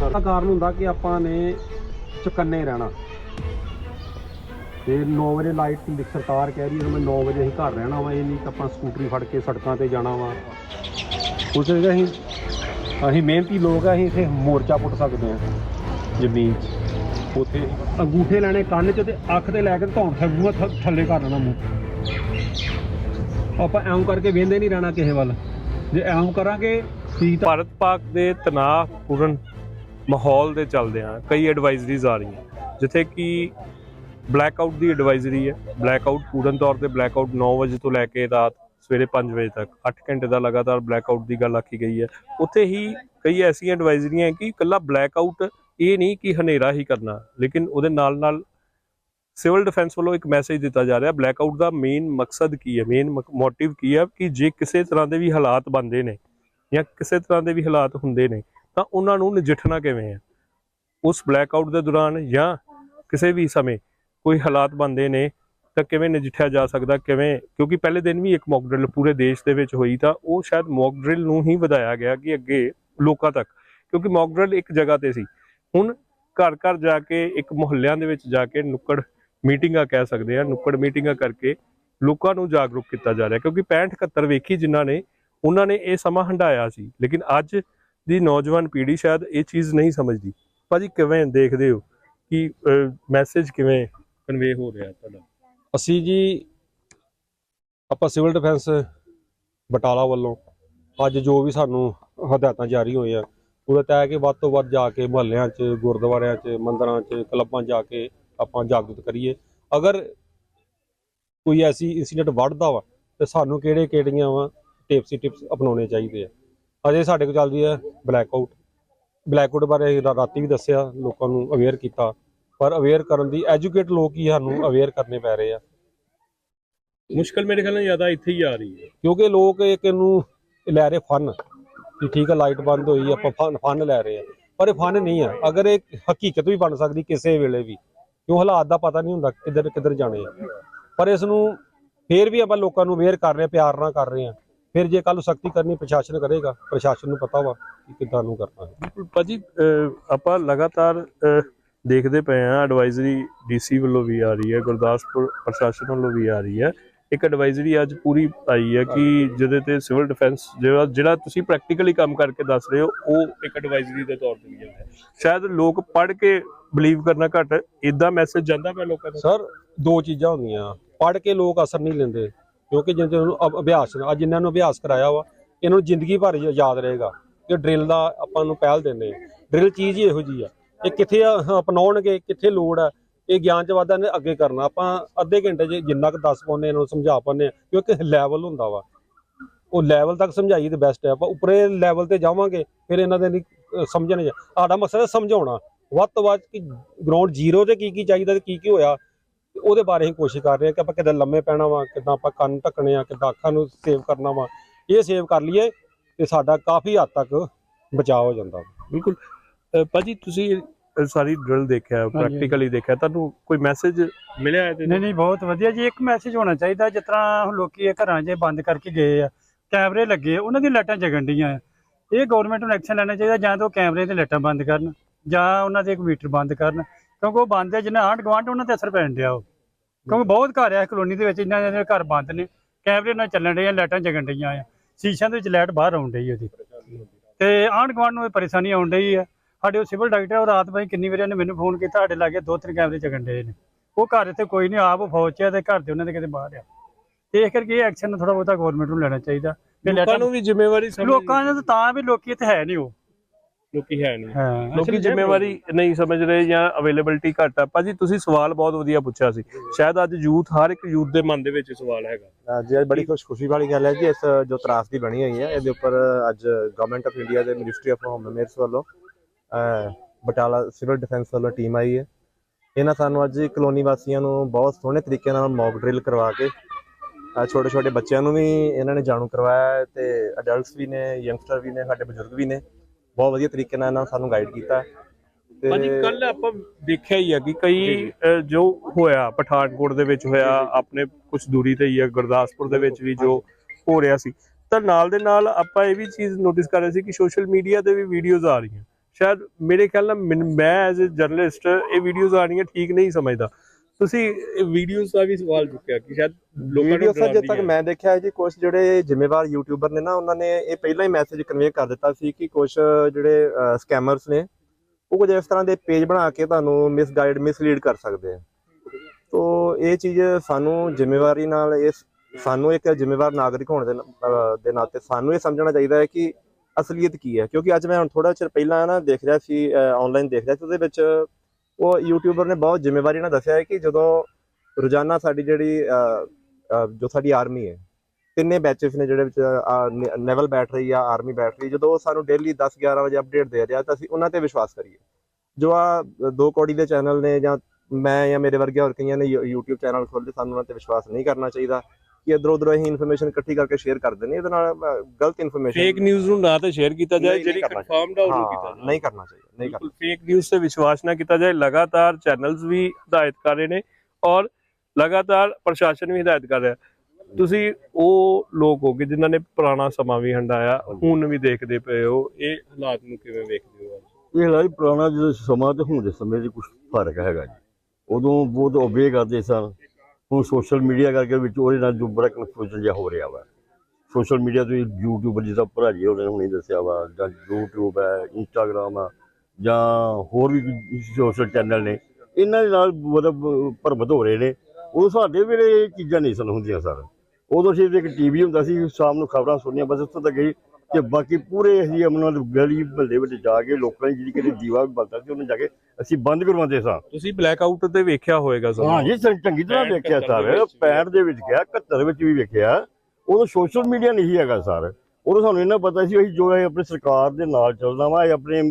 ਦਾ ਕਾਰਨ ਹੁੰਦਾ ਕਿ ਆਪਾਂ ਨੇ ਚੁਕੰਨੇ ਰਹਿਣਾ। ਤੇ 9 ਵਜੇ ਲਾਈਟ ਦੀ ਸਰਕਾਰ ਕਹਿ ਰਹੀ ਹੈ ਮੈਂ 9 ਵਜੇ ਅਸੀਂ ਘਰ ਰਹਿਣਾ ਵਾ, ਇਹ ਨਹੀਂ ਕਿ ਆਪਾਂ ਸਕੂਟਰੀ ਫੜ ਕੇ ਸੜਕਾਂ ਤੇ ਜਾਣਾ ਵਾ। ਉਸ ਲਈ ਅਸੀਂ ਅਸੀਂ ਮਿਹਨਤੀ ਲੋਕ ਆ, ਅਸੀਂ ਇੱਥੇ ਮੋਰਚਾ ਪੁੱਟ ਸਕਦੇ ਹਾਂ ਜ਼ਮੀਨ 'ਚ। ਉੱਥੇ ਅੰਗੂਠੇ ਲੈਣੇ ਕੰਨ 'ਚ ਤੇ ਅੱਖ ਤੇ ਲੈ ਕੇ ਧੌਣ ਥੱਗੂਆ ਥੱਲੇ ਕਰ ਲੈਣਾ ਮੂੰਹ। ਆਪਾਂ ਐਂ ਕਰਕੇ ਵੇਂਦੇ ਨਹੀਂ ਰਹਿਣਾ ਕਿਸੇ ਵੱਲ। ਜੇ ਐਂ ਕਰਾਂਗੇ ਭਾਰਤ ਪਾਕ ਦੇ ਤਣਾਅਪੂਰਨ ਮਾਹੌਲ ਦੇ ਚੱਲਦੇ ਆ, ਕਈ ਐਡਵਾਈਜ਼ਰੀਜ਼ ਆ ਰਹੀਆਂ। ਜਿੱਥੇ ਕਿ ਬਲੈਕ ਆਊਟ ਦੀ ਐਡਵਾਈਜ਼ਰੀ ਹੈ। ਬਲੈਕ ਆਊਟ ਪੂਰਨ ਤੌਰ ਤੇ ਬਲੈਕ ਆਊਟ 9 ਵਜੇ ਤੋਂ ਲੈ ਕੇ ਰਾਤ ਸਵੇਰੇ 5 ਵਜੇ ਤੱਕ 8 ਘੰਟੇ ਦਾ ਲਗਾਤਾਰ ਬਲੈਕ ਆਊਟ ਦੀ ਗੱਲ ਆਖੀ ਗਈ ਹੈ। ਉੱਥੇ ਹੀ ਕਈ ਐਸੀਆਂ ਐਡਵਾਈਜ਼ਰੀਆਂ ਹੈ ਕਿ ਇਕੱਲਾ ਬਲੈਕ ਆਊਟ ਇਹ ਨਹੀਂ ਕਿ ਹਨੇਰਾ ਹੀ ਕਰਨਾ, ਲੇਕਿਨ ਉਹਦੇ ਨਾਲ ਨਾਲ ਸਿਵਲ ਡਿਫੈਂਸ ਵੱਲੋਂ ਇੱਕ ਮੈਸੇਜ ਦਿੱਤਾ ਜਾ ਰਿਹਾ ਬਲੈਕ ਆਊਟ ਦਾ ਮੇਨ ਮਕਸਦ ਕੀ ਹੈ? ਮੇਨ ਮੋਟਿਵ ਕੀ ਹੈ? ਕਿ ਜੇ ਕਿਸੇ ਤਰ੍ਹਾਂ ਦੇ ਵੀ ਹਾਲਾਤ ਬਣਦੇ ਨੇ ਜਾਂ ਕਿਸੇ ਤਰ੍ਹਾਂ ਦੇ ਵੀ ਹਾਲਾਤ ਹੁੰਦੇ ਨੇ ਤਾਂ ਉਹਨਾਂ ਨੂੰ ਨਜਿੱਠਣਾ ਕਿਵੇਂ ਹੈ ਉਸ ਬਲੈਕਆਊਟ ਦੇ ਦੌਰਾਨ ਜਾਂ ਕਿਸੇ ਵੀ ਸਮੇਂ ਕੋਈ ਹਾਲਾਤ ਬਣਦੇ ਨੇ, ਤਾਂ ਕਿਵੇਂ ਨਜਿੱਠਿਆ ਜਾ ਸਕਦਾ, ਕਿਵੇਂ? ਕਿਉਂਕਿ ਪਹਿਲੇ ਦਿਨ ਵੀ ਇੱਕ ਮੌਕ ਡਰਿਲ ਪੂਰੇ ਦੇਸ਼ ਦੇ ਵਿੱਚ ਹੋਈ ਤਾਂ ਉਹ ਸ਼ਾਇਦ ਮੌਕ ਡਰਿਲ ਨੂੰ ਹੀ ਵਧਾਇਆ ਗਿਆ ਕਿ ਅੱਗੇ ਲੋਕਾਂ ਤੱਕ। ਕਿਉਂਕਿ ਮੌਕ ਡਰਿਲ ਇੱਕ ਜਗ੍ਹਾ ਤੇ ਸੀ। ਹੁਣ ਘਰ ਘਰ ਜਾ ਕੇ, ਇੱਕ ਮੁਹੱਲਿਆਂ ਦੇ ਵਿੱਚ ਜਾ ਕੇ ਨੁੱਕੜ ਮੀਟਿੰਗਾਂ ਕਹਿ ਸਕਦੇ ਆ, ਨੁੱਕੜ ਮੀਟਿੰਗਾਂ ਕਰਕੇ ਲੋਕਾਂ ਨੂੰ ਜਾਗਰੂਕ ਕੀਤਾ ਜਾ ਰਿਹਾ। ਕਿਉਂਕਿ 65 71 ਵੇਖੀ ਜਿਨ੍ਹਾਂ ਨੇ, ਉਹਨਾਂ ਨੇ ਇਹ ਸਮਾਂ ਹੰਡਾਇਆ ਸੀ। ਲੇਕਿਨ ਅੱਜ ਦੀ ਨੌਜਵਾਨ ਪੀੜ੍ਹੀ ਸ਼ਾਇਦ ਇਹ ਚੀਜ਼ ਨਹੀਂ ਸਮਝਦੀ। ਭਾਜੀ ਕਿਵੇਂ ਦੇਖਦੇ ਹੋ ਕਿ ਮੈਸੇਜ ਕਿਵੇਂ ਕਨਵੇ ਹੋ ਰਿਹਾ ਤੁਹਾਡਾ? ਅਸੀਂ ਜੀ, ਆਪਾਂ ਸਿਵਲ ਡਿਫੈਂਸ ਬਟਾਲਾ ਵੱਲੋਂ ਅੱਜ ਜੋ ਵੀ ਸਾਨੂੰ ਹਦਾਇਤਾਂ ਜਾਰੀ ਹੋਈਆਂ, ਉਹਦਾ ਤੈਅ ਕਿ ਵੱਧ ਤੋਂ ਵੱਧ ਜਾ ਕੇ ਮੁਹੱਲਿਆਂ 'ਚ, ਗੁਰਦੁਆਰਿਆਂ 'ਚ, ਮੰਦਰਾਂ 'ਚ, ਕਲੱਬਾਂ 'ਚ ਜਾ ਕੇ ਆਪਾਂ ਜਾਗਰੂਕ ਕਰੀਏ। ਅਗਰ ਕੋਈ ਐਸੀ ਇਨਸੀਡੈਂਟ ਵੱਧਦਾ ਵਾ, ਤੇ ਸਾਨੂੰ ਕਿਹੜੇ ਕਿਹੜੀਆਂ ਵਾ ਟਿਪਸ ਟਿਪਸ ਅਪਣਾਉਣੇ ਚਾਹੀਦੇ ਆ। ਅਜੇ ਸਾਡੇ ਕੋਲ ਚੱਲਦੀ ਹੈ ਬਲੈਕਆਊਟ ਬਲੈਕਆਊਟ ਬਾਰੇ ਅਸੀਂ ਰਾ- ਰਾਤੀ ਵੀ ਦੱਸਿਆ ਲੋਕਾਂ ਨੂੰ ਅਵੇਅਰ ਕੀਤਾ। ਪਰ ਅਵੇਅਰ ਕਰਨ ਦੀ ਐਜੂਕੇਟ ਲੋਕ ਹੀ ਸਾਨੂੰ ਅਵੇਅਰ ਕਰਨੇ ਪੈ ਰਹੇ ਆ। ਮੁਸ਼ਕਲ ਮੇਰੇ ਖਿਆਲ ਨਾਲ ਜ਼ਿਆਦਾ ਇੱਥੇ ਹੀ ਆ ਰਹੀ ਹੈ। ਕਿਉਂਕਿ ਲੋਕ ਇੱਕ ਇਹਨੂੰ ਲੈ ਰਹੇ ਫਨ ਕਿ ਠੀਕ ਹੈ ਲਾਈਟ ਬੰਦ ਹੋਈ ਆਪਾਂ ਫਨ ਫਨ ਲੈ ਰਹੇ ਆ। ਪਰ ਇਹ ਫਨ ਨਹੀਂ ਆ। ਅਗਰ ਇਹ ਹਕੀਕਤ ਵੀ ਬਣ ਸਕਦੀ ਕਿਸੇ ਵੇਲੇ ਵੀ ਕਿਉਂ ਹਾਲਾਤ ਦਾ ਪਤਾ ਨਹੀਂ ਹੁੰਦਾ ਕਿੱਧਰ ਕਿੱਧਰ ਜਾਣੇ ਆ। ਪਰ ਇਸ ਨੂੰ ਫੇਰ ਵੀ ਆਪਾਂ ਲੋਕਾਂ ਨੂੰ ਅਵੇਅਰ ਕਰ ਰਹੇ ਪਿਆਰ ਨਾਲ ਕਰ ਰਹੇ ਆ ਫਿਰ ਜੇ ਕੱਲ ਸਖਤੀ ਕਰਨੀ ਪ੍ਰਸ਼ਾਸਨ ਕਰੇਗਾ ਪ੍ਰਸ਼ਾਸਨ ਨੂੰ ਪਤਾ ਵਾ ਕਿ ਕਿੱਦਾਂ ਨੂੰ ਕਰਨਾ ਹੈ। ਬਿਲਕੁਲ ਭਾਜੀ ਆਪਾਂ ਲਗਾਤਾਰ ਦੇਖਦੇ ਪਏ ਆ ਐਡਵਾਈਜ਼ਰੀ ਡੀਸੀ ਵੱਲੋਂ ਵੀ ਆ ਰਹੀ ਹੈ ਗੁਰਦਾਸਪੁਰ ਪ੍ਰਸ਼ਾਸਨ ਵੱਲੋਂ ਵੀ ਆ ਰਹੀ ਹੈ। ਇੱਕ ਐਡਵਾਈਜ਼ਰੀ ਅੱਜ ਪੂਰੀ ਆਈ ਹੈ ਕਿ ਜਿਹਦੇ ਤੇ ਸਿਵਲ ਡਿਫੈਂਸ ਜਿਹੜਾ ਜਿਹੜਾ ਤੁਸੀਂ ਪ੍ਰੈਕਟੀਕਲੀ ਕੰਮ ਕਰਕੇ ਦੱਸ ਰਹੇ ਹੋ ਉਹ ਇੱਕ ਐਡਵਾਈਜ਼ਰੀ ਦੇ ਤੌਰ ਤੇ ਵੀ ਜਾਂਦਾ ਸ਼ਾਇਦ ਲੋਕ ਪੜ੍ਹ ਕੇ ਬਲੀਵ ਕਰਨਾ ਘੱਟ ਇਦਾਂ ਮੈਸੇਜ ਜਾਂਦਾ ਪਿਆ ਲੋਕਾਂ ਨੂੰ? ਸਰ ਦੋ ਚੀਜ਼ਾਂ ਹੁੰਦੀਆਂ। ਪੜ੍ਹ ਕੇ ਲੋਕ ਅਸਰ ਨਹੀਂ ਲੈਂਦੇ। ਕਿਉਂਕਿ ਜਿੰਨਾਂ ਨੂੰ ਅਭ- ਅਭਿਆਸ ਅੱਜ ਜਿਨ੍ਹਾਂ ਨੂੰ ਅਭਿਆਸ ਕਰਾਇਆ ਵਾ, ਇਹਨਾਂ ਨੂੰ ਜ਼ਿੰਦਗੀ ਭਰ ਯ- ਯਾਦ ਰਹੇਗਾ ਕਿ ਡਰਿਲ ਦਾ ਆਪਾਂ ਨੂੰ ਪਹਿਲ ਦਿੰਦੇ ਡਰਿਲ ਚੀਜ਼ ਹੀ ਇਹੋ ਜੀ ਆ। ਇਹ ਕਿੱਥੇ ਆ- ਅਪਣਾਉਣਗੇ, ਕਿੱਥੇ ਲੋੜ ਆ, ਇਹ ਗਿਆਨ ਚ ਵਾਧਾ ਨੇ ਅੱਗੇ ਕਰਨਾ। ਆਪਾਂ ਅੱਧੇ ਘੰਟੇ 'ਚ ਜਿੰਨਾ ਕੁ ਦੱਸ ਪਾਉਂਦੇ ਇਹਨਾਂ ਨੂੰ ਸਮਝਾ ਪਾਉਂਦੇ ਆ, ਕਿਉਂਕਿ ਲੈਵਲ ਹੁੰਦਾ ਵਾ। ਉਹ ਲੈਵਲ ਤੱਕ ਸਮਝਾਈ ਤੇ ਬੈਸਟ ਹੈ ਆਪਾਂ ਉੱਪਰੇ ਲੈਵਲ ਤੇ ਜਾਵਾਂਗੇ, ਫਿਰ ਇਹਨਾਂ ਦੇ ਨਹੀਂ, ਅਹ, ਸਮਝਣ ਜਾ ਸਾਡਾ ਮਕਸਦ ਸਮਝਾਉਣਾ। ਵੱਧ ਤੋਂ ਵੱਧ ਕਿ ਗਰਾਊਂਡ ਜ਼ੀਰੋ ਤੇ ਕੀ ਕੀ ਚਾਹੀਦਾ ਤੇ ਕੀ ਕੀ ਹੋਇਆ ਉਹਦੇ ਬਾਰੇ ਅਸੀਂ ਕੋਸ਼ਿਸ਼ ਕਰ ਰਹੇ ਹਾਂ ਕਿ ਆਪਾਂ ਕਿੱਦਾਂ ਲੰਮੇ ਪੈਣਾ ਵਾ ਕਿੱਦਾਂ ਆਪਾਂ ਕੰਨ ਢੱਕਣੇ ਆ ਕਿੱਦਾਂ ਅੱਖਾਂ ਨੂੰ ਸੇਵ ਕਰਨਾ ਵਾ। ਇਹ ਸੇਵ ਕਰ ਲਈਏ ਤੇ ਸਾਡਾ ਕਾਫੀ ਹੱਦ ਤੱਕ ਬਚਾਅ ਹੋ ਜਾਂਦਾ। ਬਿਲਕੁਲ। ਭਾਜੀ ਤੁਸੀਂ ਸਾਰੀ ਡਰਿਲ ਦੇਖਿਆ ਪ੍ਰੈਕਟੀਕਲੀ ਦੇਖਿਆ। ਤੁਹਾਨੂੰ ਕੋਈ ਮੈਸੇਜ ਮਿਲਿਆ ਇਹਦੇ ਨਹੀਂ ਨਹੀਂ ਬਹੁਤ ਵਧੀਆ ਜੀ। ਇੱਕ ਮੈਸੇਜ ਹੋਣਾ ਚਾਹੀਦਾ ਜਿਸ ਤਰ੍ਹਾਂ ਹੁਣ ਲੋਕੀ ਇਹ ਘਰਾਂ 'ਚ ਬੰਦ ਕਰਕੇ ਗਏ ਆ ਕੈਮਰੇ ਲੱਗੇ ਆ, ਉਹਨਾਂ ਦੀ ਲਾਈਟਾਂ ਜਗਣ ਡੀਆਂ ਆ। ਇਹ ਗਵਰਨਮੈਂਟ ਨੂੰ ਐਕਸ਼ਨ ਲੈਣਾ ਚਾਹੀਦਾ ਜਾਂ ਤਾਂ ਉਹ ਕੈਮਰੇ ਤੇ ਲਾਈਟਾਂ ਬੰਦ ਕਰਨ ਜਾਂ ਉਹਨਾਂ ਦੇ ਇੱਕ ਮੀਟਰ ਬੰਦ ਕਰਨ। ਕਿਉਂਕਿ ਉਹ ਬੰਦ ਹੈ ਜਿਹਨਾਂ ਆਂਢ ਗੁਆਂਢ ਉਹਨਾਂ ਤੇ ਅਸਰ ਪੈਣ ਡਿਆ ਉਹ। ਕਿਉਂਕਿ ਬਹੁਤ ਘਰ ਆ ਕਲੋਨੀ ਦੇ ਵਿੱਚ ਇਹਨਾਂ ਦੇ ਘਰ ਬੰਦ ਨੇ। ਕੈਮਰੇ ਨਾਲ ਚੱਲਣ ਡਏ ਆ ਲਾਈਟਾਂ ਜਗਣ ਡਈਆਂ ਆ। ਸ਼ੀਸ਼ਿਆਂ ਦੇ ਵਿੱਚ ਲਾਈਟ ਬਾਹਰ ਆਉਣ ਡਈ ਉਹਦੀ। ਤੇ ਆਂਢ ਗੁਆਂਢ ਨੂੰ ਇਹ ਪਰੇਸ਼ਾਨੀ ਆਉਣ ਡਈ ਆ। ਸਾਡੇ ਉਹ ਸਿਵਲ ਡਾਕਟਰ ਉਹ ਰਾਤ ਭਾਈ ਕਿੰਨੀ ਵਾਰੀ ਉਹਨੇ ਮੈਨੂੰ ਫੋਨ ਕੀਤਾ ਸਾਡੇ ਲਾਗੇ ਦੋ ਤਿੰਨ ਕੈਮਰੇ ਜਗਣ ਡਏ ਨੇ। ਉਹ ਘਰ ਇੱਥੇ ਕੋਈ ਨਹੀਂ ਆਪ ਫੌਜ 'ਚ ਆ ਤੇ ਘਰ ਦੇ ਉਹਨਾਂ ਦੇ ਕਿਤੇ ਬਾਹਰ ਆ। ਤੇ ਇਸ ਕਰਕੇ ਇਹ ਐਕਸ਼ਨ ਥੋੜਾ ਬਹੁਤਾ ਗਵਰਨਮੈਂਟ ਨੂੰ ਲੈਣਾ ਚਾਹੀਦਾ। ਲੋਕਾਂ ਨੂੰ ਵੀ ਜ਼ਿੰਮੇਵਾਰੀ ਸਮਝ ਲੋਕਾਂ ਨੇ ਤਾਂ ਤਾਂ ਵੀ ਲੋਕੀ ਇੱਥੇ ਹੈ ਨਹੀਂ ਉਹ। ਲੋਕੀ ਹੈ ਨਹੀਂ। ਹਾਂ ਲੋਕੀ ਜ਼ਿੰਮੇਵਾਰੀ ਨਹੀਂ ਸਮਝ ਰਹੇ ਜਾਂ ਅਵੇਲੇਬਿਲਟੀ ਘੱਟ ਆ। ਭਾਜੀ ਤੁਸੀਂ ਸਵਾਲ ਬਹੁਤ ਵਧੀਆ ਪੁੱਛਿਆ ਸੀ। ਸ਼ਾਇਦ ਅੱਜ ਯੂਥ ਹਰ ਇੱਕ ਯੂਥ ਦੇ ਮਨ ਦੇ ਵਿੱਚ ਸਵਾਲ ਹੈਗਾ। ਅੱਜ ਇਹ ਬੜੀ ਖੁਸ਼ ਖੁਸ਼ੀ ਵਾਲੀ ਗੱਲ ਹੈ ਜੀ ਇਸ ਜੋ ਤਰਾਸਦੀ ਬਣੀ ਹੋਈ ਹੈ ਇਹਦੇ ਉੱਪਰ ਅੱਜ ਗਵਰਨਮੈਂਟ ਆਫ ਇੰਡੀਆ ਦੇ ਮਿਨਿਸਟਰੀ ਆਫ ਹੋਮ ਅਫੇਅਰਸ ਵੱਲੋਂ ਬਟਾਲਾ ਸਿਵਲ ਡਿਫੈਂਸ ਵੱਲੋਂ ਟੀਮ ਆਈ ਹੈ। ਇਹਨਾਂ ਸਾਨੂੰ ਅੱਜ ਕਲੋਨੀ ਵਾਸੀਆਂ ਨੂੰ ਬਹੁਤ ਸੋਹਣੇ ਤਰੀਕੇ ਨਾਲ ਮੌਕ ਡਰਿਲ ਕਰਵਾ ਕੇ ਛੋਟੇ ਛੋਟੇ ਬੱਚਿਆਂ ਨੂੰ ਵੀ ਇਹਨਾਂ ਨੇ ਜਾਣੂ ਕਰਵਾਇਆ ਤੇ ਅਡਲਟਸ ਵੀ ਨੇ ਯੰਗਸਟਰ ਵੀ ਨੇ ਸਾਡੇ ਬਜ਼ੁਰਗ ਵੀ ਨੇ। ਬਹੁਤ ਵਧੀਆ ਤਰੀਕੇ ਨਾਲ ਇਹਨਾਂ ਨੇ ਸਾਨੂੰ ਗਾਈਡ ਕੀਤਾ ਭਾਜੀ ਕੱਲ ਆਪਾਂ ਦੇਖਿਆ ਹੀ ਆ ਕਿ ਕਈ ਜੋ ਹੋਇਆ ਪਠਾਨਕੋਟ ਦੇ ਵਿੱਚ ਹੋਇਆ ਆਪਣੇ ਕੁਝ ਦੂਰੀ ਤੇ ਹੀ ਆ ਗੁਰਦਾਸਪੁਰ ਦੇ ਵਿੱਚ ਵੀ ਜੋ ਹੋ ਰਿਹਾ ਸੀ। ਤਾਂ ਨਾਲ ਦੇ ਨਾਲ ਆਪਾਂ ਇਹ ਵੀ ਚੀਜ਼ ਨੋਟਿਸ ਕਰ ਰਹੇ ਸੀ ਕਿ ਸੋਸ਼ਲ ਮੀਡੀਆ ਤੇ ਵੀ ਵੀਡੀਓਜ਼ ਆ ਰਹੀਆਂ। ਸ਼ਾਇਦ ਮੇਰੇ ਖਿਆਲ ਨਾਲ ਮੈਨ- ਮੈਂ ਐਜ਼ ਅ ਜਰਨਲਿਸਟ ਇਹ ਵੀਡੀਓਜ਼ ਆਣੀਆਂ ਠੀਕ ਨਹੀਂ ਸਮਝਦਾ। ਤੁਸੀਂ ਵੀਡੀਓਜ਼ ਦਾ ਵੀ ਸਵਾਲ ਚੁੱਕਿਆ ਕਿ ਸ਼ਾਇਦ ਲੋਕਾਂ ਨੂੰ ਤੱਕ ਡਰਾਉਂਦੀ ਹੈ। ਮੈਂ ਦੇਖਿਆ ਹੈ ਜੀ ਕੁਝ ਜਿਹੜੇ ਜ਼ਿੰਮੇਵਾਰ ਯੂਟਿਊਬਰ ਨੇ ਨਾ ਉਹਨਾਂ ਨੇ ਇਹ ਪਹਿਲਾਂ ਹੀ ਮੈਸੇਜ ਕਨਵੇ ਕਰ ਦਿੱਤਾ ਸੀ ਕਿ ਕੁਝ ਜਿਹੜੇ ਸਕੈਮਰਸ ਨੇ ਉਹ ਕੁਝ ਇਸ ਤਰ੍ਹਾਂ ਦੇ ਪੇਜ ਬਣਾ ਕੇ ਤੁਹਾਨੂੰ ਮਿਸਗਾਈਡ ਮਿਸਲੀਡ ਕਰ ਸਕਦੇ ਆ ਤੋ ਇਹ ਚੀਜ਼ ਸਾਨੂੰ ਜ਼ਿੰਮੇਵਾਰੀ ਨਾਲ ਇਸ ਸਾਨੂੰ ਇੱਕ ਜ਼ਿੰਮੇਵਾਰ ਨਾਗਰਿਕ ਹੋਣ ਦੇ ਨਾਤੇ ਸਾਨੂੰ ਇਹ ਸਮਝਣਾ ਚਾਹੀਦਾ ਹੈ ਕਿ ਅਸਲੀਅਤ ਕੀ ਹੈ ਕਿਉਂਕਿ ਅੱਜ ਮੈਂ ਹੁਣ ਥੋੜਾ ਚਿਰ ਪਹਿਲਾਂ ਨਾ ਦੇਖ ਰਿਹਾ ਸੀ ਆਨਲਾਈਨ ਦੇਖ ਰਿਹਾ ਸੀ ਉਹਦੇ ਵਿੱਚ ਉਹ ਯੂਟਿਊਬਰ ਨੇ ਬਹੁਤ ਜ਼ਿੰਮੇਵਾਰੀ ਨਾਲ ਦੱਸਿਆ ਹੈ ਕਿ ਜਦੋਂ ਰੋਜ਼ਾਨਾ ਸਾਡੀ ਜਿਹੜੀ ਜੋ ਸਾਡੀ ਆਰਮੀ ਹੈ, ਤਿੰਨੇ ਬੈਚਸ ਨੇ ਜਿਹੜੇ ਵਿੱਚ ਨੈਵਲ ਬੈਠ ਰਹੀ ਆ ਆਰਮੀ ਬੈਠ ਰਹੀ, ਜਦੋਂ ਸਾਨੂੰ ਡੇਲੀ 10 11 ਵਜੇ ਅਪਡੇਟ ਦੇ ਰਿਹਾ, ਤਾਂ ਅਸੀਂ ਉਹਨਾਂ ਤੇ ਵਿਸ਼ਵਾਸ ਕਰੀਏ। ਜੋ ਆ ਦੋ ਕੋੜੀ ਦੇ ਚੈਨਲ ਨੇ ਜਾਂ ਮੈਂ ਜਾਂ ਮੇਰੇ ਵਰਗੇ ਹੋਰ ਕਈਆਂ ਨੇ YouTube ਚੈਨਲ ਖੋਲ੍ਹੇ ਸਾਨੂੰ ਉਹਨਾਂ ਤੇ ਵਿਸ਼ਵਾਸ ਨਹੀਂ ਕਰਨਾ ਚਾਹੀਦਾ। ਕਿ ਇਧਰ ਉਧਰ ਅਸੀਂ ਇਨਫੋਰਮੇਸ਼ਨ ਇਕੱਠੀ ਕਰਕੇ ਸ਼ੇਅਰ ਕਰ ਦਿੰਦੇ ਇਹਦੇ ਨਾਲ ਗਲਤ ਇਨਫੋਰਮੇਸ਼ਨ ਫੇਕ ਨਿਊਜ਼ ਨੂੰ ਨਾ ਤਾਂ ਸ਼ੇਅਰ ਕੀਤਾ ਜਾਏ ਜਿਹੜੀ ਕਨਫਰਮਡ ਆ ਉਹਨੂੰ ਕੀਤਾ ਹਾਂ ਜਾਏ। ਨਹੀਂ ਕਰਨਾ ਚਾਹੀਦਾ ਨਹੀਂ ਕਰਨਾ ਫੇਕ ਨਿਊਜ਼ ਤੇ ਵਿਸ਼ਵਾਸ ਨਾ ਕੀਤਾ ਜਾਏ। ਲਗਾਤਾਰ ਚੈਨਲਸ ਵੀ ਹਦਾਇਤ ਕਰ ਰਹੇ ਨੇ ਔਰ ਲਗਾਤਾਰ ਪ੍ਰਸ਼ਾਸਨ ਵੀ ਹਦਾਇਤ ਕਰ ਰਿਹਾ। ਤੁਸੀਂ ਉਹ ਲੋਕ ਹੋਗੇ ਜਿਨ੍ਹਾਂ ਨੇ ਪੁਰਾਣਾ ਸਮਾਂ ਵੀ ਹੰਡਾਇਆ ਹੁਣ ਵੀ ਦੇਖਦੇ ਪਏ ਹੋ। ਇਹ ਹਾਲਾਤ ਨੂੰ ਕਿਵੇਂ ਵੇਖਦੇ ਹੋ ਇਹ ਹਾਲਾਤ ਪੁਰਾਣਾ ਜਿਹੜਾ ਸਮਾਂ ਤੇ ਹੁਣ ਦੇ ਸਮੇਂ 'ਚ ਕੁਝ ਫ਼ਰਕ ਹੈਗਾ ਜੀ। ਉਦੋਂ ਬਹੁਤ ਓਬੇ ਕਰਦੇ ਸਨ ਹੁਣ ਸੋਸ਼ਲ ਮੀਡੀਆ ਕਰਕੇ ਵਿੱਚ ਉਹਦੇ ਨਾਲ ਜੋ ਬੜਾ ਕਨਫਿਊਜ਼ਨ ਜਿਹਾ ਹੋ ਰਿਹਾ ਵਾ। ਸੋਸ਼ਲ ਮੀਡੀਆ ਤੇ YouTube ਜਿਹਦਾ ਭਰਾ ਜੀ ਉਹਨੇ ਹੁਣੇ ਦੱਸਿਆ ਵਾ, ਜਾਂ ਯੂਟਿਊਬ ਹੈ, Instagram ਆ, ਜਾਂ ਹੋਰ ਵੀ ਸੋਸ਼ਲ ਚੈਨਲ ਨੇ, ਇਹਨਾਂ ਦੇ ਨਾਲ ਮਤਲਬ ਭਰਮਤ ਹੋ ਰਹੇ ਨੇ। ਉਹ ਸਾਡੇ ਵੇਲੇ ਇਹ ਚੀਜ਼ਾਂ ਨਹੀਂ ਸਨ ਹੁੰਦੀਆਂ ਸਰ ਉਦੋਂ ਸਿਰਫ ਇੱਕ ਟੀਵੀ ਹੁੰਦਾ ਸੀ, ਸ਼ਾਮ ਨੂੰ ਖਬਰਾਂ ਸੁਣਨੀਆਂ, ਬਸ ਉੱਥੋਂ ਤੱਕ ਹੀ ਤੇ ਬਾਕੀ ਪੂਰੇ ਅਸੀਂ ਅਮਨਾਂ ਦੇ ਗਲੀ ਮਹੱਲੇ ਵਿੱਚ ਜਾ ਕੇ ਲੋਕਾਂ ਦੀ ਜਿਹੜੀ ਕਿਤੇ ਦੀਵਾ ਬਲਦਾ ਸੀ ਉਹਨੂੰ ਜਾ ਕੇ ਅਸੀਂ ਬੰਦ ਕਰਵਾਉਂਦੇ ਸਾਂ। ਤੁਸੀਂ ਬਲੈਕ ਆਊਟ ਤੇ ਵੇਖਿਆ ਹੋਵੇਗਾ ਸਮਾਂ ਹਾਂ ਜੀ ਸਰ ਚੰਗੀ ਤਰ੍ਹਾਂ ਵੇਖਿਆ ਸਰ ਵਿੱਚ ਵੀ। 65 ਦੇ ਵਿੱਚ ਗਿਆ 71 ਵਿੱਚ ਵੀ ਵੇਖਿਆ। ਉਦੋਂ ਸੋਸ਼ਲ ਮੀਡੀਆ ਨਹੀਂ ਹੈਗਾ ਸਰ। ਉਦੋਂ ਸਾਨੂੰ ਇਹਨਾਂ ਪਤਾ ਸੀ ਅਸੀਂ ਜੋ ਹੈ ਆਪਣੀ ਸਰਕਾਰ ਦੇ ਨਾਲ ਚੱਲਣਾ ਵਾ ਆਪਣੇ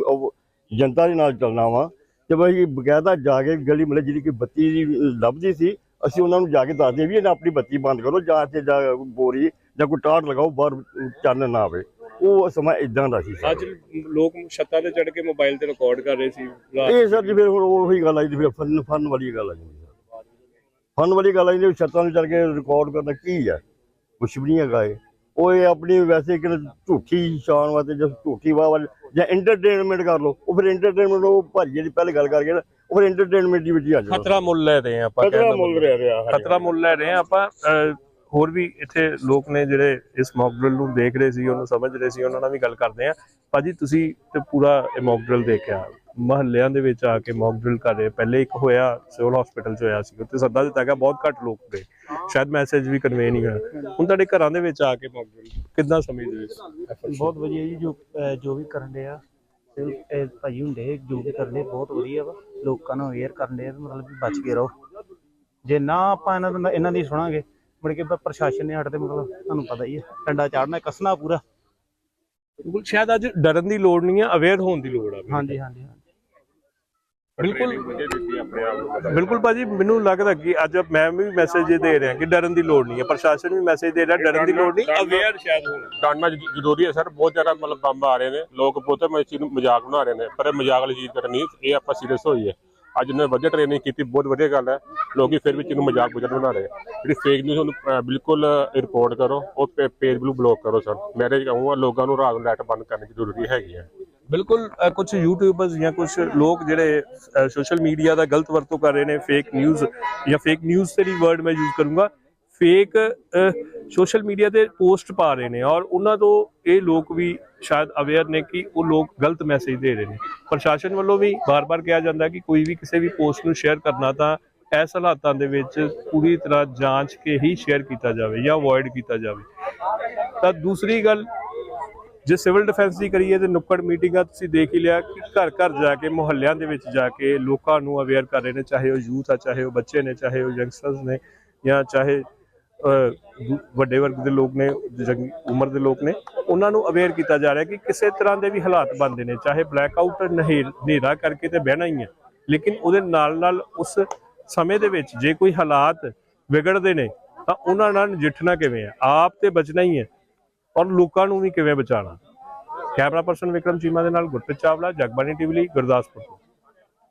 ਜਨਤਾ ਦੇ ਨਾਲ ਚੱਲਣਾ ਵਾ ਤੇ ਬਈ ਬਕਾਇਦਾ ਜਾ ਕੇ ਗਲੀ ਮਹੱਲੇ ਜਿਹੜੀ ਕਿ ਬੱਤੀ ਦੀ ਲੱਭਦੀ ਸੀ ਅਸੀਂ ਉਹਨਾਂ ਨੂੰ ਜਾ ਕੇ ਦੱਸਦੇ ਵੀ ਇਹਨਾਂ ਆਪਣੀ ਬੱਤੀ ਬੰਦ ਕਰੋ ਜਾਂ ਤੇ ਜਾ ਬੋਰੀ ਜਾਂ ਕੋਈ ਟਾਟ ਲਗਾਓ ਬਾਹਰ ਚਾਨਣ ਨਾ ਆਵੇ। ਉਹ ਸਮਾਂ ਇਦਾਂ ਦਾ ਸੀ ਅੱਜ ਲੋਕ ਛੱਤਾਂ ਤੇ ਚੜ ਕੇ ਮੋਬਾਈਲ ਤੇ ਰਿਕਾਰਡ ਕਰ ਰਹੇ ਸੀ ਇਹ ਸਰ ਜੀ ਫਿਰ ਹੁਣ ਉਹੀ ਗੱਲ ਆਈ ਜੀ ਫਿਰ ਫਨ ਫਨ ਵਾਲੀ ਗੱਲ ਆ ਜੀ। ਫਨ ਵਾਲੀ ਗੱਲ ਆਈ ਜੀ ਛੱਤਾਂ ਨੂੰ ਚੜ ਕੇ ਰਿਕਾਰਡ ਕਰਨਾ ਕੀ ਆ? ਕੁਛ ਵੀ ਨਹੀਂ ਹੈਗਾ ਇਹ। ਉਹ ਇਹ ਆਪਣੀ ਵੈਸੇ ਕਿ ਝੂਠੀ ਸ਼ਾਨ ਵਾਸਤੇ ਜਾਂ ਝੂਠੀ ਵਾਹ ਵਾਲੀ ਜਾਂ ਐਂਟਰਟੇਨਮੈਂਟ ਕਰ ਲਓ ਉਹ ਫਿਰ ਐਂਟਰਟੇਨਮੈਂਟ ਉਹ ਭਾਜੀ ਦੀ ਪਹਿਲੇ ਗੱਲ ਕਰਕੇ ਨਾ ਉਹ ਫਿਰ ਐਂਟਰਟੇਨਮੈਂਟ ਦੀ ਵਿੱਚ ਹੀ ਆ ਜਾਂਦਾ ਖਤਰਾ ਮੁੱਲ ਲੈ ਰਹੇ ਆ ਆਪਾਂ ਖਤਰਾ ਮੁੱਲ ਮਤਲਬ। ਰਿਹਾ ਰਿਹਾ ਖਤਰਾ ਮੁੱਲ ਲੈ ਰਹੇ ਆ ਆਪਾਂ ਹੋਰ ਵੀ ਇੱਥੇ ਲੋਕ ਨੇ ਜਿਹੜੇ ਇਸ ਮੌਕ ਡਰਿਲ ਨੂੰ ਦੇਖ ਰਹੇ ਸੀ, ਉਹਨੂੰ ਸਮਝ ਰਹੇ ਸੀ, ਉਹਨਾਂ ਨਾਲ ਵੀ ਗੱਲ ਕਰਦੇ ਆ ਭਾਜੀ, ਤੁਸੀਂ ਤੇ ਪੂਰਾ ਇਹ ਮੌਕ ਡਰਿਲ ਦੇਖਿਆ। ਮਹੱਲਿਆਂ ਦੇ ਵਿੱਚ ਆ ਕੇ ਮੌਕ ਡਰਿਲ ਕਰ ਰਹੇ। ਪਹਿਲੇ ਇੱਕ ਹੋਇਆ, ਸਿਵਲ ਹਸਪੀਟਲ 'ਚ ਹੋਇਆ ਸੀ। ਉੱਥੇ ਸੱਦਾ ਦਿੱਤਾ ਗਿਆ, ਬਹੁਤ ਘੱਟ ਲੋਕ ਗਏ। ਸ਼ਾਇਦ ਮੈਸੇਜ ਵੀ ਕਨਵੇ ਨਹੀਂ ਹੋਇਆ। ਹੁਣ ਤੁਹਾਡੇ ਘਰਾਂ ਦੇ ਵਿੱਚ ਆ ਕੇ ਮੌਕ ਡਰਿਲ ਕਿੱਦਾਂ ਸਮਝਦੇ ਬਹੁਤ ਵਧੀਆ ਜੀ, ਜੋ ਜੋ ਵੀ ਕਰਨ ਦੇ ਆ। ਭਾਈ ਹੁੰਦੇ, ਜੋ ਵੀ ਕਰਨ ਬਹੁਤ ਵਧੀਆ ਵਾ। ਲੋਕਾਂ ਨੂੰ ਅਵੇਅਰ ਕਰਨ ਦੇ ਮਤਲਬ ਬਚ ਕੇ ਰਹੋ। ਜੇ ਨਾ ਆਪਾਂ ਇਹਨਾਂ ਇਹਨਾਂ ਦੀ ਸੁਣਾਂਗੇ ਮੁੜ ਕੇ ਪ੍ਰਸ਼ਾਸਨ ਨੇ ਹਟਦੇ ਮਤਲਬ ਤੁਹਾਨੂੰ ਪਤਾ ਹੀ ਹੈ ਡੰਡਾ ਚਾੜਨਾ ਕੱਸਣਾ ਪੂਰਾ। ਬਿਲਕੁਲ ਸ਼ਾਇਦ ਅੱਜ ਡਰਨ ਦੀ ਲੋੜ ਨਹੀਂ ਹੈ ਅਵੇਅਰ ਹੋਣ ਦੀ ਲੋੜ ਆ। ਹਾਂਜੀ ਹਾਂਜੀ ਹਾਂਜੀ। ਬਿਲਕੁਲ। ਬਿਲਕੁਲ ਭਾਜੀ ਮੈਨੂੰ ਲੱਗਦਾ ਕਿ ਅੱਜ ਮੈਂ ਵੀ ਮੈਸੇਜ ਦੇ ਰਿਹਾ ਕਿ ਡਰਨ ਦੀ ਲੋੜ ਨਹੀਂ ਹੈ ਪ੍ਰਸ਼ਾਸਨ ਵੀ ਮੈਸੇਜ ਦੇ ਰਿਹਾ ਡਰਨ ਦੀ ਲੋੜ ਨਹੀਂ ਅਵੇਅਰ ਸ਼ਾਇਦ ਹੋਣ। ਜ- ਜ਼ਰੂਰੀ ਹੈ ਸਰ ਬਹੁਤ ਜ਼ਿਆਦਾ ਮਤਲਬ ਬੰਬ ਆ ਰਹੇ ਨੇ ਲੋਕ ਬਹੁਤੇ ਮੈਂ ਇਸ ਚੀਜ਼ ਨੂੰ ਮਜ਼ਾਕ ਬਣਾ ਰਹੇ ਨੇ ਪਰ ਇਹ ਮਜ਼ਾਕ ਵਾਲੀ ਚੀਜ਼ ਕਰਨੀ ਇਹ ਆਪਾਂ ਸੀਰੀਅਸ ਹੋਈਏ ਅੱਜ ਉਹਨੇ ਵਧੀਆ ਟ੍ਰੇਨਿੰਗ ਕੀਤੀ, ਬਹੁਤ ਵਧੀਆ ਗੱਲ ਹੈ। ਲੋਕੀ ਫਿਰ ਵੀ ਇਹਨੂੰ ਮਜ਼ਾਕ ਬੁਝਣ ਬਣਾ ਰਹੇ ਜਿਹੜੀ ਫੇਕ ਨਿਊਜ਼ ਉਹਨੂੰ ਬਿਲਕੁਲ ਰਿਪੋਰਟ ਕਰੋ, ਉਹ ਪੇਜ ਨੂੰ ਬਲੌਕ ਕਰੋ ਸਰ। ਮੇਰੇ ਕਹੂੰਗਾ, ਲੋਕਾਂ ਨੂੰ ਰਾਤ ਨੂੰ ਲਾਈਟ ਬੰਦ ਕਰਨ ਦੀ ਜ਼ਰੂਰੀ ਹੈਗੀ ਹੈ ਬਿਲਕੁਲ ਕੁਝ ਯੂਟਿਊਬਰਸ ਜਾਂ ਕੁਝ ਲੋਕ ਜਿਹੜੇ ਸੋਸ਼ਲ ਮੀਡੀਆ ਦਾ ਗਲਤ ਵਰਤੋਂ ਕਰ ਰਹੇ ਨੇ ਫੇਕ ਨਿਊਜ਼ ਜਾਂ ਫੇਕ ਨਿਊਜ਼ ਤੇ ਵੀ ਵਰਡ ਮੈਂ ਯੂਜ਼ ਕਰੂੰਗਾ। ਫੇਕ ਸੋਸ਼ਲ ਮੀਡੀਆ ਤੇ ਪੋਸਟ ਪਾ ਰਹੇ ਨੇ ਔਰ ਉਹਨਾਂ ਤੋਂ ਇਹ ਲੋਕ ਵੀ ਸ਼ਾਇਦ ਅਵੇਅਰ ਨੇ ਕਿ ਉਹ ਲੋਕ ਗਲਤ ਮੈਸੇਜ ਦੇ ਰਹੇ ਨੇ। ਪ੍ਰਸ਼ਾਸਨ ਵੱਲੋਂ ਵੀ ਬਾਰ-ਬਾਰ ਕਿਹਾ ਜਾਂਦਾ ਕਿ ਕੋਈ ਵੀ ਕਿਸੇ ਵੀ ਪੋਸਟ ਨੂੰ ਸ਼ੇਅਰ ਕਰਨਾ ਤਾਂ ਇਸ ਹਾਲਾਤਾਂ ਦੇ ਵਿੱਚ ਪੂਰੀ ਤਰ੍ਹਾਂ ਜਾਂਚ ਕੇ ਹੀ ਸ਼ੇਅਰ ਕੀਤਾ ਜਾਵੇ ਜਾਂ ਅਵੋਇਡ ਕੀਤਾ ਜਾਵੇ। ਤਾਂ ਦੂਸਰੀ ਗੱਲ, ਜੇ ਸਿਵਲ ਡਿਫੈਂਸ ਦੀ ਕਰੀਏ ਤੇ ਨੁੱਕੜ ਮੀਟਿੰਗਾਂ ਤੁਸੀਂ ਦੇਖ ਹੀ ਲਿਆ ਕਿ ਘਰ ਘਰ ਜਾ ਕੇ, ਮੁਹੱਲਿਆਂ ਦੇ ਵਿੱਚ ਜਾ ਕੇ ਲੋਕਾਂ ਨੂੰ ਅਵੇਅਰ ਕਰ ਰਹੇ ਨੇ, ਚਾਹੇ ਉਹ ਯੂਥ ਆ, ਚਾਹੇ ਉਹ ਬੱਚੇ ਨੇ, ਚਾਹੇ ਉਹ ਯੰਗਸਟਰਸ ਨੇ ਜਾਂ ਚਾਹੇ ਵੱਡੇ ਵਰਗ ਦੇ ਲੋਕ ਨੇ ਉਮਰ ਦੇ ਲੋਕ ਨੇ, ਉਹਨਾਂ ਨੂੰ ਅਵੇਅਰ ਕੀਤਾ ਜਾ ਰਿਹਾ ਕਿ ਕਿਸੇ ਤਰ੍ਹਾਂ ਦੇ ਵੀ ਹਾਲਾਤ ਬਣਦੇ ਨੇ, ਚਾਹੇ ਬਲੈਕ ਆਊਟ ਹਨੇਰਾ ਕਰਕੇ ਤੇ ਬਹਿਣਾ ਹੀ ਹੈ। ਲੇਕਿਨ ਉਹਦੇ ਨਾਲ ਨਾਲ ਉਸ ਸਮੇਂ ਦੇ ਵਿੱਚ ਜੇ ਕੋਈ ਹਾਲਾਤ ਵਿਗੜਦੇ ਨੇ, ਤਾਂ ਉਹਨਾਂ ਨਾਲ ਨਜਿੱਠਣਾ ਕਿਵੇਂ ਹੈ? ਆਪ ਤੇ ਬਚਣਾ ਹੀ ਹੈ ਔਰ ਲੋਕਾਂ ਨੂੰ ਵੀ ਕਿਵੇਂ ਬਚਾਉਣਾ? ਕੈਮਰਾ ਪਰਸਨ ਵਿਕਰਮ ਚੀਮਾ ਦੇ ਨਾਲ ਗੁਰਪ੍ਰੀਤ ਚਾਵਲਾ, ਜਗਬਾਣੀ ਟੀਵੀ ਲਈ ਗੁਰਦਾਸਪੁਰ ਤੋਂ।